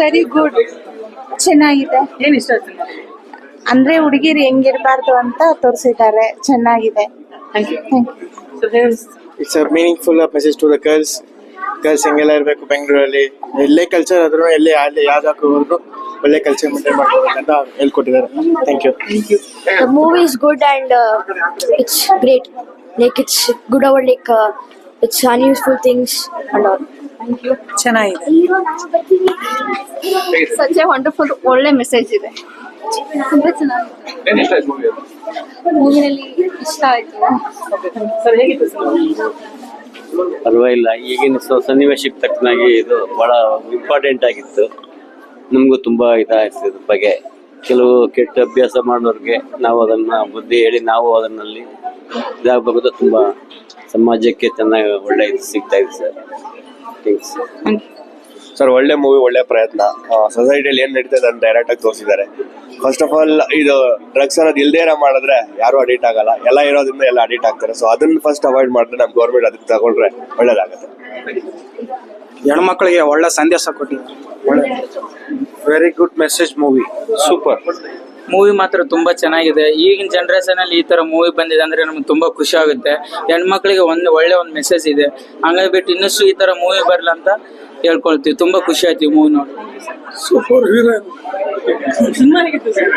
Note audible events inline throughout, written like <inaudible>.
Very good ಚೆನ್ನಾಗಿದೆ. ಏನ್ ಇಷ್ಟ ಆಯ್ತು? ಅಂದ್ರೆ ಹುಡುಗಿರು ಹೆಂಗಿರ್ಬಾರ್ದು ಅಂತ ತೋರಿಸಿದ್ದಾರೆ. ಚೆನ್ನಾಗಿದೆ. Thank you thank you so ಹೇಳಿ it's a meaningful message to the girls girls ಹೆಂಗೆಲ್ಲ ಇರಬೇಕು ಬೆಂಗಳೂರಲ್ಲಿ. ಎಲ್ಲೇ ಕಲ್ಚರ್ ಆದ್ರೂ ಎಲ್ಲೇ ಅಲ್ಲಿ ಯಾವ್ದಕ್ಕೂ ಹೋದ್ರು ಒಳ್ಳೆ ಕಲ್ಚರ್ ಮೇಂಟೈನ್ ಅಂತ ಹೇಳ್ಕೊಟ್ಟಿದ್ದಾರೆ. Thank you the movie is good and uh, it's great. Like it's good about like uh, it's unuseful things and all. ಚೆನ್ನಾಗಿದೆ. ಸಚ್ wonderful ಒಳ್ಳೆ ಮೆಸೇಜ್ ಇದೆ. ತುಂಬಾ ಚೆನ್ನಾಗಿದೆ. ಏನ್ ಇಷ್ಟ ಆಯ್ತು ಮೂವಿನಲ್ಲಿ ಇಷ್ಟ ಆಯ್ತು. ಸರ್ ಹೇಗಿತ್ತು ಸಿನಿಮಾ ಪರವಾಗಿಲ್ಲ ಈಗಿನ ಸ- ಸನ್ನಿವೇಶಕ್ಕೆ ತಕ್ಕನಾಗಿ ಇದು ಬಹಳ ಇಂಪಾರ್ಟೆಂಟ್ ಆಗಿತ್ತು. ನಮಗೂ ತುಂಬಾ ಇದಾಯ್ತು ಇದ್ರ ಬಗ್ಗೆ. ಕೆಲವು ಕೆಟ್ಟ ಅಭ್ಯಾಸ ಮಾಡೋರಿಗೆ ನಾವು ಅದನ್ನ ಬುದ್ಧಿ ಹೇಳಿ ನಾವು ಅದನ್ನಲ್ಲಿ ಇದಾಗಬೇಕು ತುಂಬಾ ಸಮಾಜಕ್ಕೆ ಚೆನ್ನಾಗಿ ಒಳ್ಳೆ ಇದು ಸಿಗ್ತಾ ಇದೆ ಸರ್. ಥ್ಯಾಂಕ್ಸ್ ಸರ್ ಒಳ್ಳೆ ಮೂವಿ ಒಳ್ಳೆ ಪ್ರಯತ್ನ. ಸೊಸೈಟಿಯಲ್ಲಿ ಏನ್ ನಡೀತದೆ ಅಂತ ಡೈರೆಕ್ಟ್ ಆಗಿ ತೋರಿಸಿದ್ದಾರೆ. ಫಸ್ಟ್ ಆಫ್ ಆಲ್ ಇದು ಡ್ರಗ್ಸ್ ಅನ್ನೋದು ಇಲ್ದೇ ಇರೋ ಮಾಡಿದ್ರೆ ಯಾರು ಅಡಿಕ್ಟ್ ಆಗಲ್ಲ. ಎಲ್ಲ ಇರೋದ್ರಿಂದ ಎಲ್ಲ ಅಡಿಕ್ಟ್ ಆಗ್ತಾರೆ. ಸೊ ಅದನ್ನ ಫಸ್ಟ್ ಅವಾಯ್ಡ್ ಮಾಡಿದ್ರೆ ನಮ್ಮ ಗೌರ್ಮೆಂಟ್ ಅದಕ್ಕೆ ತಗೊಂಡ್ರೆ ಒಳ್ಳೇದಾಗುತ್ತೆ. ಹೆಣ್ಮಕ್ಳಿಗೆ ಒಳ್ಳೆ ಸಂದೇಶ ಕೊಟ್ಟಿದ್ದಾರೆ. Very good message movie super movie ಮಾತ್ರ ತುಂಬಾ ಚೆನ್ನಾಗಿದೆ. ಈಗಿನ ಜನರೇಷನ್ ಅಲ್ಲಿ ಈ ತರ ಮೂವಿ ಬಂದಿದೆ ಅಂದ್ರೆ ನಮ್ಗೆ ತುಂಬಾ ಖುಷಿ ಆಗುತ್ತೆ. ಹೆಣ್ಮಕ್ಳಿಗೆ ಒಂದು ಒಳ್ಳೆ ಒಂದು ಮೆಸೇಜ್ ಇದೆ. ಹಂಗಾಗಿ ಬಿಟ್ಟು ಇನ್ನಷ್ಟು ಈ ತರ ಮೂವಿ ಬರ್ಲ ಅಂತ ಹೇಳ್ಕೊಳ್ತೀವಿ. ತುಂಬಾ ಖುಷಿ ಆಯ್ತು ಈ ಮೂವಿ ನೋಡಿ. ಸೂಪರ್ ಹೀರೋಯಿನ್ ಸಿನಿಮಾ ಹೇಗಿತ್ತು ಸರ್.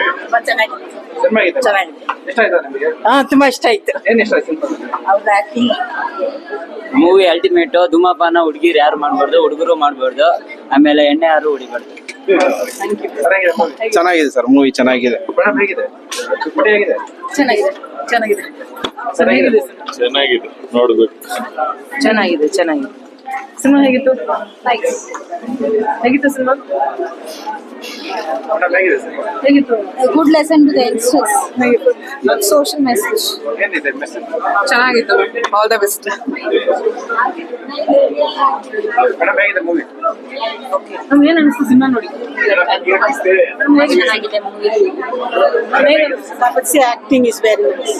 ಚೆನ್ನಾಗಿದೆ ಸಿನಿಮಾ ಹೇಗಿತ್ತು ಚೆನ್ನಾಗಿದೆ. ಇಷ್ಟ ಆಯ್ತಾ ನಿಮಗೆ? ಹಾ ತುಂಬಾ ಇಷ್ಟ ಆಯ್ತು. ಏನ್ ಇಷ್ಟ ಆಯ್ತು ಸಿನಿಮಾ? ಮೂವಿ ಅಲ್ಟಿಮೇಟ್ ಧೂಮಪಾನ ಹುಡುಗಿರು ಯಾರು ಮಾಡಬಾರ್ದು ಹುಡುಗರು ಮಾಡಬಾರ್ದು ಆಮೇಲೆ ಎಣ್ಣೆ ಯಾರು ಹೊಡಿಬಾರ್ದು. ಚೆನ್ನಾಗಿದೆ ಸರ್ ಮೂವಿ ಚೆನ್ನಾಗಿದೆ. ಚೆನ್ನಾಗಿದೆ. ಚೆನ್ನಾಗಿದೆ. ಸರ್ ಹೇಗಿದೆ ಚೆನ್ನಾಗಿದೆ. ನೋಡ್ಬೇಕು. ಚೆನ್ನಾಗಿದೆ ಚೆನ್ನಾಗಿದೆ. ಸಿನಿಮಾ ಹೇಗಿತ್ತು? ಹೇಗಿತ್ತು cinema? Good lesson to the youngsters social message message ಚೆನ್ನಾಗಿತ್ತು. ಆಲ್ ದ ಬೆಸ್ಟ್ ನಮ್ಗೆ ಏನ್ ಅನಿಸ್ತು ಸಿನಿಮಾ ನೋಡಿ? ಚೆನ್ನಾಗಿದೆ movie acting is very nice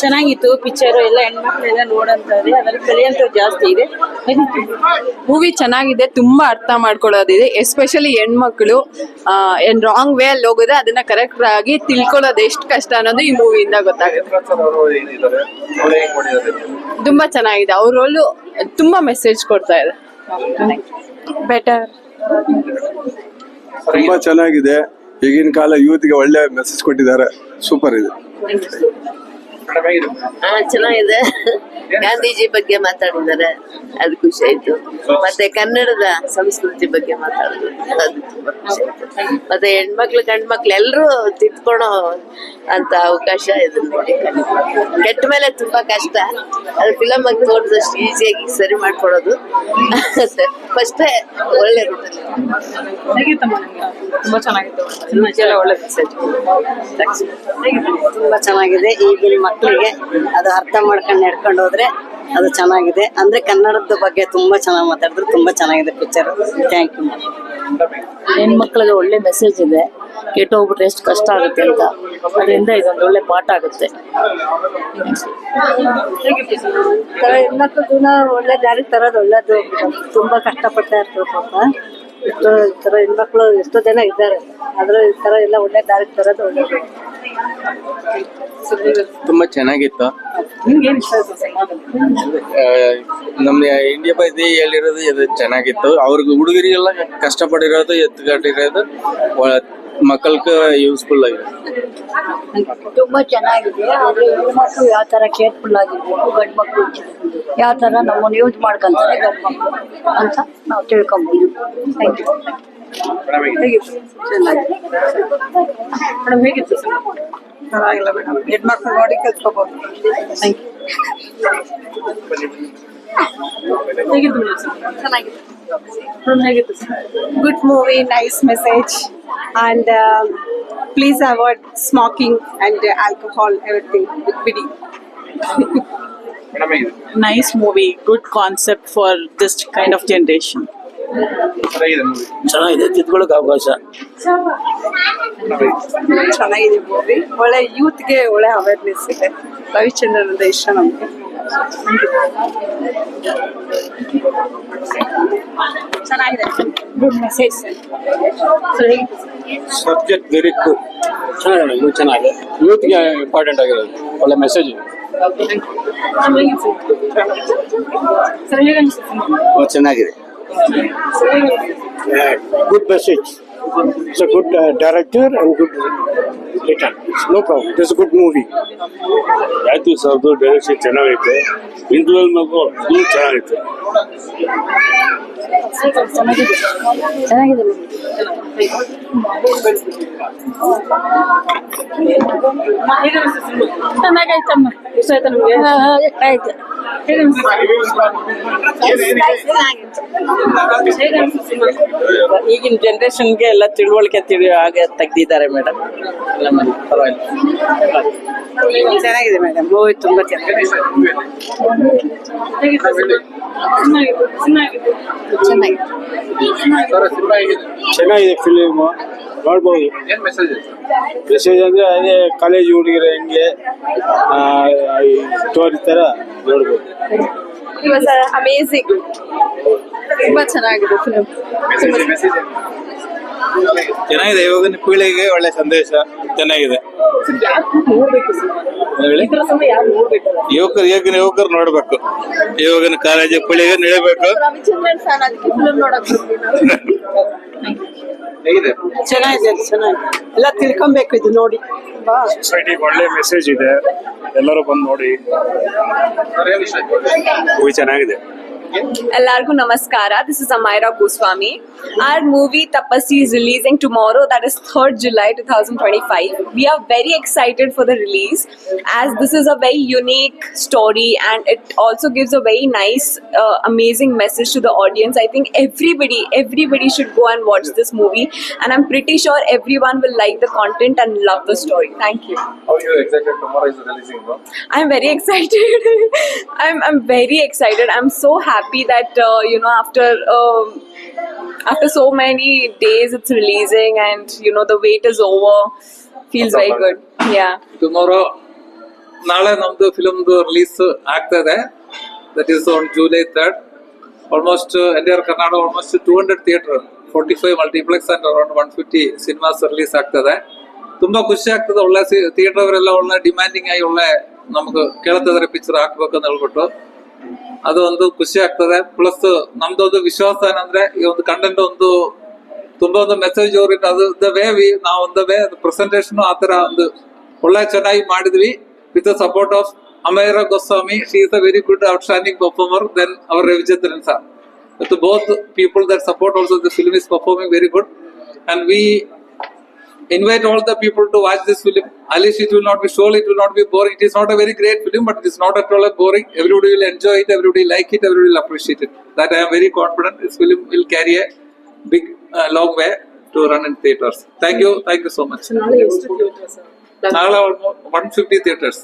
ಚೆನ್ನಾಗಿತ್ತು ಪಿಕ್ಚರ್ ಎಲ್ಲ ಹೆಣ್ಮಕ್ಳೆಲ್ಲ ನೋಡಂತಾರೆ ಅದ್ರಲ್ಲಿ ಕಲಿಯಂತ ಜಾಸ್ತಿ ಇದೆ. ಮೂವಿ ಚೆನ್ನಾಗಿದೆ ತುಂಬಾ ಅರ್ಥ ಮಾಡ್ಕೊಳ್ಳೋದಿದೆ. ಎಸ್ಪೆಷಲಿ ಹೆಣ್ಮಕ್ಳು. ಏನ್ ರಾಂಗ್ ವೇ ಅಲ್ಲಿ ಹೋಗೋದ್ರೆ ಅದನ್ನ ಕರೆಕ್ಟ್ ಆಗಿ ತಿಳ್ಕೊಳ್ಳೋದು ಎಷ್ಟು ಕಷ್ಟ ಅನ್ನೋದು ಈ ಮೂವಿಯಿಂದ ಗೊತ್ತಾಗುತ್ತೆ. ತುಂಬಾ ಚೆನ್ನಾಗಿದೆ. ಅವ್ರ ರೋಲು ತುಂಬಾ ಮೆಸೇಜ್ ಕೊಡ್ತಾ ಇದೆ. ಬೆಟರ್ ತುಂಬಾ ಚೆನ್ನಾಗಿದೆ. ಈಗಿನ ಕಾಲ ಯೂತ್ಗೆ ಒಳ್ಳೆ ಮೆಸೇಜ್ ಕೊಟ್ಟಿದ್ದಾರೆ. ಸೂಪರ್ ಇದೆ. ಹೇಗಿದೆ ಚೆನ್ನಾಗಿದೆ. ಗಾಂಧೀಜಿ ಬಗ್ಗೆ ಮಾತಾಡಿದ್ದಾರೆ. ಅದು ಖುಷಿ ಆಯ್ತು. ಮತ್ತೆ ಕನ್ನಡದ ಸಂಸ್ಕೃತಿ ಬಗ್ಗೆ ಮಾತಾಡೋದು ಅದು ತುಂಬಾ ಖುಷಿ ಆಯ್ತು. ಮತ್ತೆ ಹೆಣ್ಮಕ್ಳು ಗಂಡ್ಮಕ್ಳು ಎಲ್ಲರೂ ತಿದ್ಕೊಳೋ ಅಂತ ಅವಕಾಶ ಇದು ನೋಡಿ ಕೆಟ್ಟ ಮೇಲೆ ತುಂಬಾ ಕಷ್ಟ. ಅದು ಫಿಲಮ್ ಆಗಿ ತೋರಿದಷ್ಟು ಈಸಿಯಾಗಿ ಸರಿ ಮಾಡ್ಕೊಡೋದು ಫಸ್ಟೇ ಒಳ್ಳೆ ರೂಟಲ್ಲಿ ತುಂಬಾ ಚೆನ್ನಾಗಿತ್ತು. ಒಳ್ಳೆ ತುಂಬಾ ಚೆನ್ನಾಗಿದೆ. ಈಗಿನ ಮಕ್ಕಳಿಗೆ ಅದು ಅರ್ಥ ಮಾಡ್ಕೊಂಡು ನಡ್ಕೊಂಡು ಹೋದ್ರೆ ಅದು ಚೆನ್ನಾಗಿದೆ. ಅಂದ್ರೆ ಕನ್ನಡದ ಬಗ್ಗೆ ತುಂಬಾ ಚೆನ್ನಾಗಿ ಮಾತಾಡಿದ್ರು ತುಂಬಾ ಚೆನ್ನಾಗಿದೆ ಪಿಕ್ಚರ್ ಥ್ಯಾಂಕ್ ಯು ಹೆಣ್ಮಕ್ಳಿಗೆ ಒಳ್ಳೆ ಮೆಸೇಜ್ ಇದೆ. ಕೆಟ್ಟು ಹೋಗ್ಬಿಟ್ರೆ ಎಷ್ಟು ಕಷ್ಟ ಆಗುತ್ತೆ ಅಂತ. ಅದರಿಂದ ಇದೊಂದು ಒಳ್ಳೆ ಪಾಠ ಆಗುತ್ತೆ. ಹೆಣ್ಮಕ್ಳು ಜೀವನ ಒಳ್ಳೆ ದಾರಿ ತರೋದು ಒಳ್ಳೇದು. ತುಂಬಾ ಕಷ್ಟಪಡ್ತಾ ಇರ್ತಾರೆ ಪಾಪ. ಎಷ್ಟೋ ಈ ತರ ಹೆಣ್ಮಕ್ಳು ಎಷ್ಟೋ ಜನ ಇದ್ದಾರೆ. ಆದ್ರೆ ಈ ತರ ಎಲ್ಲ ಒಳ್ಳೆ ದಾರಿ ತರೋದು ಒಳ್ಳೇದು. ತುಂಬಾ ಚೆನ್ನಾಗಿತ್ತು. ನಿಮ್ಗೇನ್ ಇಷ್ಟ ಆಯ್ತು ಇಂಡಿಯಾ ಬೈದಿ ಹೇಳಿರೋದು ಇದು ಚೆನ್ನಾಗಿತ್ತು. ಅವ್ರಿಗೆ ಹುಡುಗರಿಗೆಲ್ಲ ಕಷ್ಟಪಟ್ಟಿರೋದು ಎತ್ತುಗಟ್ಟಿರೋದು ಮಕ್ಕಳಿಗೆ ಯೂಸ್ಫುಲ್ ಆಗಿದೆ. ತುಂಬಾ ಚೆನ್ನಾಗಿದೆ. ಆದ್ರೆ ಹೆಣ್ಮಕ್ಳು ಯಾವ ತರ ಕೇರ್ಫುಲ್ ಆಗಿರ್ಬೋದು ಗಂಡ್ ಮಕ್ಳು ಯಾವ ತರ ನಮ್ಮನ್ನ ಯೂಸ್ ಮಾಡ್ಕೊಂತಾರೆ ಗಂಡ್ ಮಕ್ಳು ಅಂತ ನಾವು ತಿಳ್ಕೊಬಹುದು ಥ್ಯಾಂಕ್ ಯು ಮೇಡಮ್ ಹೇಗಿತ್ತು? ಪರವಾಗಿಲ್ಲ ಮೇಡಮ್ ಹೆಣ್ಮಕ್ಳು ನೋಡಿ ಕಲ್ತ್ಕೋಬಹುದು ಹೇಗಿತ್ತು ಮೇಡಮ್ ಸಿನಿಮಾ ಚೆನ್ನಾಗಿದೆ ಮೇಡಮ್ ಹೇಗಿತ್ತು cinema good movie, nice message, and um, please avoid smoking and uh, alcohol, everything with pity. Madam ಹೇಗಿದೆ ಮೂವಿ ಮೂವಿ ಚೆನ್ನಾಗಿದೆ ತಿದ್ಕೊಳ್ಳೋಕೆ ಅವಕಾಶ. ಚೆನ್ನಾಗಿದೆ ಮೂವಿ ಒಳ್ಳೆ ಯೂತ್ಗೆ ಒಳ್ಳೆ ಅವೇರ್ನೆಸ್ ಇದೆ. ರವಿಚಂದ್ರನ್ ಇಷ್ಟ ನಮಗೆ. ಚೆನ್ನಾಗಿದೆ. Good message subject very good ಚೆನ್ನಾಗಿದೆ ಚೆನ್ನಾಗಿದೆ. ಯೂತ್ಗೆ ಇಂಪಾರ್ಟೆಂಟ್ ಆಗಿರೋದು. ಒಳ್ಳೆ ಮೆಸೇಜ್ ಚೆನ್ನಾಗಿದೆ. good message it's a good director and good return no problem it's good movie ಆಯ್ತು ಸರ್ದು ಡೈರೆಕ್ಷನ್ ಚೆನ್ನಾಗೈತೆ ಇಂಟರ್ವಲ್ ಮಗು ಅದು ಚೆನ್ನಾಗೈತೆ ಚೆನ್ನಾಗಿದೆ ಚೆನ್ನಾಗೈತಮ್ಮ ಇಷ್ಟ ಆಯ್ತಾ ನಿಮ್ಗೆ? ಆಯ್ತು. ಈಗಿನ ಜನರೇಷನ್ಗೆ ಎಲ್ಲ ತಿಳುವಳಿಕೆ ತಿಳಿ ಹಾಗೆ ತೆಗ್ದಿದ್ದಾರೆ ಮೇಡಮ್ ಎಲ್ಲ ಮಾಡಿ ಪರವಾಗಿಲ್ಲ. ಚೆನ್ನಾಗಿದೆ ಮೇಡಮ್ ಮೂವಿ ತುಂಬಾ ಚೆನ್ನಾಗಿದೆ. ಚೆನ್ನಾಗಿದೆ. ಫಿಲಿಮ್ ನೋಡ್ಬೋದು. ಮೆಸೇಜ್ ಅಂದ್ರೆ ಅದೇ ಕಾಲೇಜ್ ಹುಡುಗರು ಹೆಂಗೆ ಸ್ಟೋರಿ ತರ ನೋಡ್ಬೋದು. ಅಮೇಝಿಂಗ್ ತುಂಬಾ ಚೆನ್ನಾಗಿದೆ ಫಿಲ್ಮ್ ಚೆನ್ನಾಗಿದೆ ಇವಾಗಿನ ಪೀಳಿಗೆ ಒಳ್ಳೆ ಸಂದೇಶ. ಚೆನ್ನಾಗಿದೆ? ಯುವಕರು ಈಗಿನ ಯುವಕರು ನೋಡ್ಬೇಕು. ಇವಾಗಿನ ಕಾಲೇಜ್ ಪೀಳಿಗೆ ನಡಿಬೇಕು. ಚೆನ್ನಾಗಿದೆ ಚೆನ್ನಾಗಿದೆ. ಎಲ್ಲ ತಿಳ್ಕೊಬೇಕು ಇದು ನೋಡಿ. ಸೊಸೈಟಿಗೆ ಒಳ್ಳೆ ಮೆಸೇಜ್ ಇದೆ. ಎಲ್ಲರೂ ಬಂದು ನೋಡಿ. ಚೆನ್ನಾಗಿದೆ. Elarku Namaskara. This is Amaira Goswami. Our movie Tapasya is releasing tomorrow, that is 3rd July 2025. We are very excited for the release as this is a very unique story and it also gives a very nice, uh, amazing message to the audience. I think everybody, everybody should go and watch this movie and I'm pretty sure everyone will like the content and love the story. Thank you. Are you excited tomorrow is releasing? No? I'm very <laughs> excited. I'm, I'm very excited. I'm so happy that uh, you know after um, after so many days it's releasing and you know the wait is over. Feels very good. Yeah. Tomorrow, ನಾಳೆ ನಮ್ದು ಫಿಲಮ್ದು release ಆಗ್ತದೆ that is on July third almost entire Karnataka almost two hundred theatre forty five multiplex and around one fifty cinemas release ಆಗ್ತದೆ ತುಂಬಾ ಖುಷಿ ಆಗ್ತದೆ ಒಳ್ಳೆ theatre ಅವರೆಲ್ಲ ಒಳ್ಳೆ ಡಿಮ್ಯಾಂಡಿಂಗ್ ಆಗಿ ಒಳ್ಳೆ ನಮ್ಗೆ ಕೇಳ್ತಿದಾರೆ ಪಿಕ್ಚರ್ ಹಾಕ್ಬೇಕು ಅಂತ ಹೇಳ್ಬಿಟ್ಟು ಅದು ಒಂದು ಖುಷಿ ಆಗ್ತದೆ. ಪ್ಲಸ್ ನಮ್ದೊಂದು ವಿಶ್ವಾಸ ಏನಂದ್ರೆ, ಈ ಒಂದು ಕಂಟೆಂಟ್ ಒಂದು ತುಂಬಾ ಒಂದು ಮೆಸೇಜ್ ಓರಿಯಂಟ್ ಅದು ದ ವೇ ವಿ ನಾವು ಒಂದು ವೇ ಪ್ರೆಸೆಂಟೇಷನ್ ಆ ಒಂದು ಒಳ್ಳೆ ಚೆನ್ನಾಗಿ ಮಾಡಿದ್ವಿ. With the support of Amyra Goswami she is a very good out outstanding performer then our Ravichandran sir with both people that support also, the film is performing very good. And we invite all the people to watch this film at least it will not be surely it will not be boring it is not a very great film but it is not at all boring everybody will enjoy it everybody like it everybody will appreciate it that i am very confident this film will carry a big uh, long way to run in theaters thank you thank you so much Nala almost 150 theaters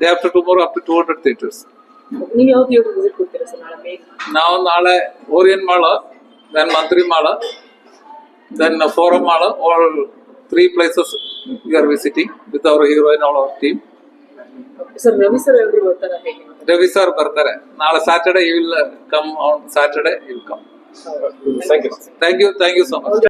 day after tomorrow up to 200 theaters ನೀವು ಯಾವ theatre visit ಕೊಡ್ತೀರಾ sir ನಾಳೆ ಬೇಗ ನಾವು ನಾಳೆ Orion mall then Mantri mall then Forum mall all three places you are visiting with our heroine our team sir Ravi sir ಎಲ್ರು ಬರ್ತಾರ ಹೇಗೆ ರವಿ ಸರ್ ಬರ್ತಾರೆ. ನಾಳೆ Saturday you will come on Saturday you will come thank you thank you so much